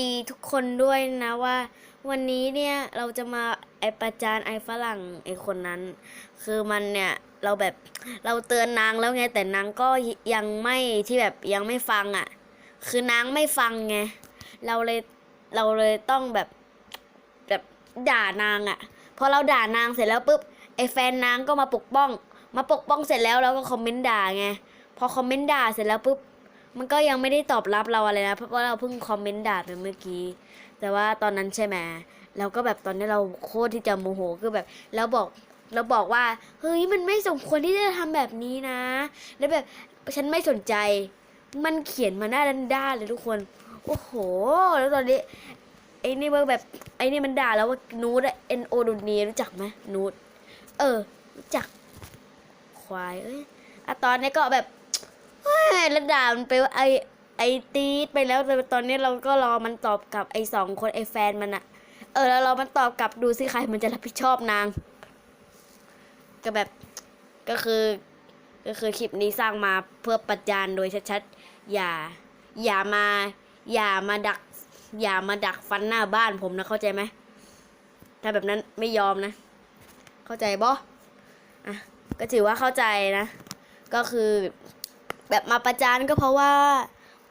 ดีทุกคนด้วยนะว่า วันนี้เนี่ยเราจะมาไอประจานไอฝรั่งไอคนนั้น คือมันเนี่ยเราแบบเราเตือนนางแล้วไงแต่นางก็ยังไม่ที่แบบยังไม่ฟังอะ่ะ คือนางไม่ฟังไงเราเลยเราเลยต้องแบบแบบด่านางอะ่ะพอเราด่านางเสร็จแล้วปุ๊บไอแฟนนางก็มาปกป้อง มาปกป้องเสร็จแล้วเราก็คอมเมนต์ด่าไงพอคอมเมนต์ด่าเสร็จแล้วปุ๊บ มันก็ยังไม่ได้ตอบรับเราอะไรนะเพราะว่าเราเพิ่งคอมเมนต์ด่าไปเมื่อกี้ แต่ว่าตอนนั้นใช่ไหมเราก็แบบตอนนี้เราโคตรที่จะโมโหคือแบบแล้วบอกเราบอกว่าเฮ้ยมันไม่สมควรที่จะทำแบบนี้นะ แล้วแบบฉันไม่สนใจ มันเขียนมาหน้าด้านๆเลยทุกคนโอ้โห แล้วตอนนี้ไอ้นี่มันแบบไอ้นี่มันด่าแล้วว่านูดเอ็นโอดูนีรู้จักไหมนูดเออรู้จักควายเอ้ยอะตอนนี้ก็แบบ แล้วด่ามันไปว่าไอไอตีดไปแล้วแต่ตอนนี้เราก็รอมันตอบกลับไอสองคนไอแฟนมันอะเออแล้วเรามันตอบกลับดูสิใครมันจะรับผิดชอบนาง ก็แบบก็คือก็คือคลิปนี้สร้างมาเพื่อประจานโดยชัดๆ อย่า อย่ามา อย่ามาดัก อย่ามาดักฟันหน้าบ้านผมนะเข้าใจไหม ถ้าแบบนั้นไม่ยอมนะ เข้าใจบ่อะก็ถือว่าเข้าใจนะ ก็คือ แบบมาประจานก็เพราะว่า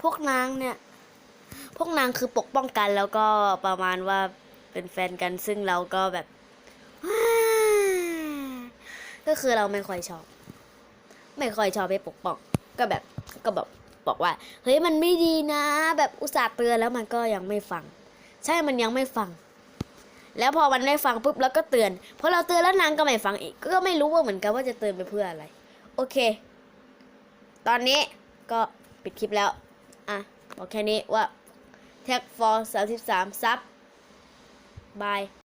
พวกนางเนี่ย พวกนางคือปกป้องกันแล้วก็ประมาณว่าเป็นแฟนกันซึ่งเราก็แบบก็คือเราไม่ค่อยชอบ ไม่ค่อยชอบไปปกป้อง ก็แบบก็แบบบอกว่า เฮ้ยมันไม่ดีนะ แบบอุตส่าห์เตือนแล้วมันก็ยังไม่ฟัง ใช่มันยังไม่ฟัง แล้วพอมันไม่ฟังปุ๊บแล้วก็เตือนพอเราเตือนแล้วนางก็ไม่ฟังอีก ก็ไม่รู้ว่าเหมือนกันว่าจะเตือนไปเพื่ออะไร โอเค ตอนนี้ก็ปิดคลิปแล้ว อะ บอกแค่นี้ว่าแท็กฟอร์33ซับบาย